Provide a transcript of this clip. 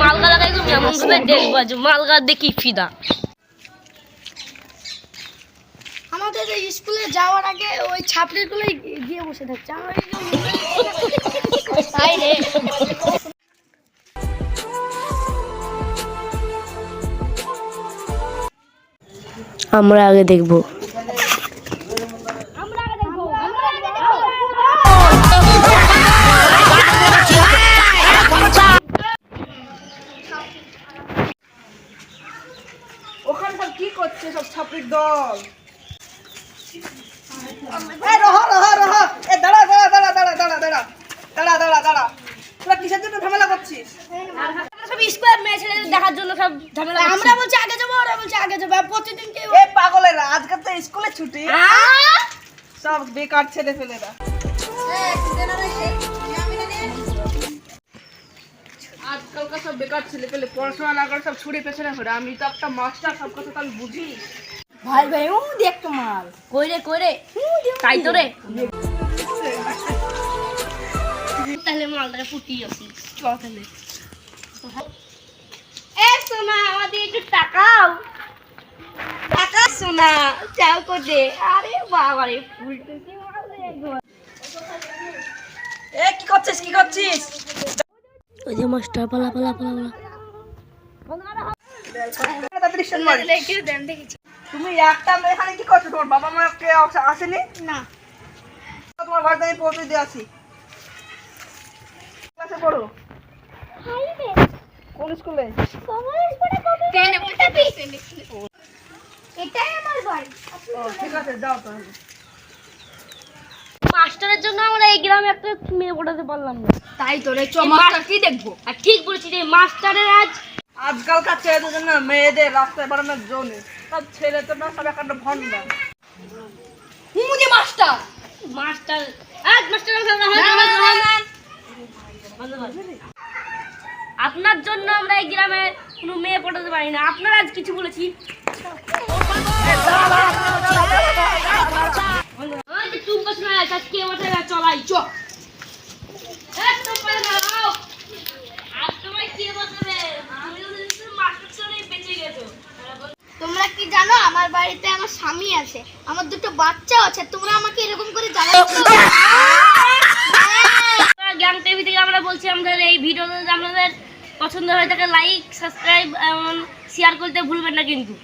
মালগা লাগাই তুমি এমন ভাবে দেখব যে মালগা দেখি ফিদা। আমাদের স্কুলে যাওয়ার আগে ওই ছাপড়িগুলো গিয়ে বসে থাকছে। আমরা তাই রে। আমরা আগে দেখব। ছেলেদের দেখার জন্য সব ঝামেলা আমরা বলছি আগে যাব ওরা বলছে আগে যাব। আর প্রতিদিন কেউ এ পাগলেরা আজকে তো স্কুলে ছুটি। সব বেকার ছেলে ফেলেরা সব বেকার ছেলে পেলে পড়াশোনা না করে সব ছুড়ে পেছনে ঘোরে। আমি তো একটা মাস্টার সব কথা তো আমি বুঝি। ভাই ভাই ও দেখ তো মাল। কইরে কইরে তাই তো রে। তাহলে মালটাকে ফুটিয়ে আসি। চ তাহলে। এ সোনা আমাদের একটু টাকাও টাকা সোনা। চাও করে আরে বাবা রে ফুলটা কি মাল রে এ কি করছিস কি করছিস? ওই যে মাস্টার পালা পালা পালা পালা। তুমি একটা এখানে কি করছ? তোমার বাবা মা কে আস- আসেনি? না। তোমার বাড়িতে আমি পৌঁছে দিয়ে আসি। ক্লাসে পড়ো। কোন স্কুলে? এটাই আমার বাড়ি ও ঠিক আছে যাও তাহলে। মাস্টারের জন্য আমরা এই গ্রামে একটা মেয়ে পড়াতে পারলাম না তাই তো রে চ মাস্টার কি দেখব আর ঠিক বলেছি রে মাস্টারের আজ আজকালকার ছেলেদের জন্য মেয়েদের রাস্তায় বেড়ানোর জন্য সব ছেলে তো না সব একটা ভন্ডা হুমুদি মাস্টার মাস্টার আজ মাস্টার আপনার জন্য আমরা এই গ্রামে কোনো মেয়ে পড়াতে পারি না আপনার আজ কিছু বলেছি টুম্পা শোনা কে মাথায় না চলাই চ। তোমরা কি জানো আমার বাড়িতে আমার স্বামী আছে আমার দুটো বাচ্চাও আছে তোমরা আমাকে এরকম করে জ্বালাচ্ছ জ্ঞান টিভি থেকে আমরা বলছি আমাদের এই ভিডিওতে আপনাদের পছন্দ হয়ে থাকে লাইক সাবস্ক্রাইব এবং শেয়ার করতে ভুলবেন না কিন্তু।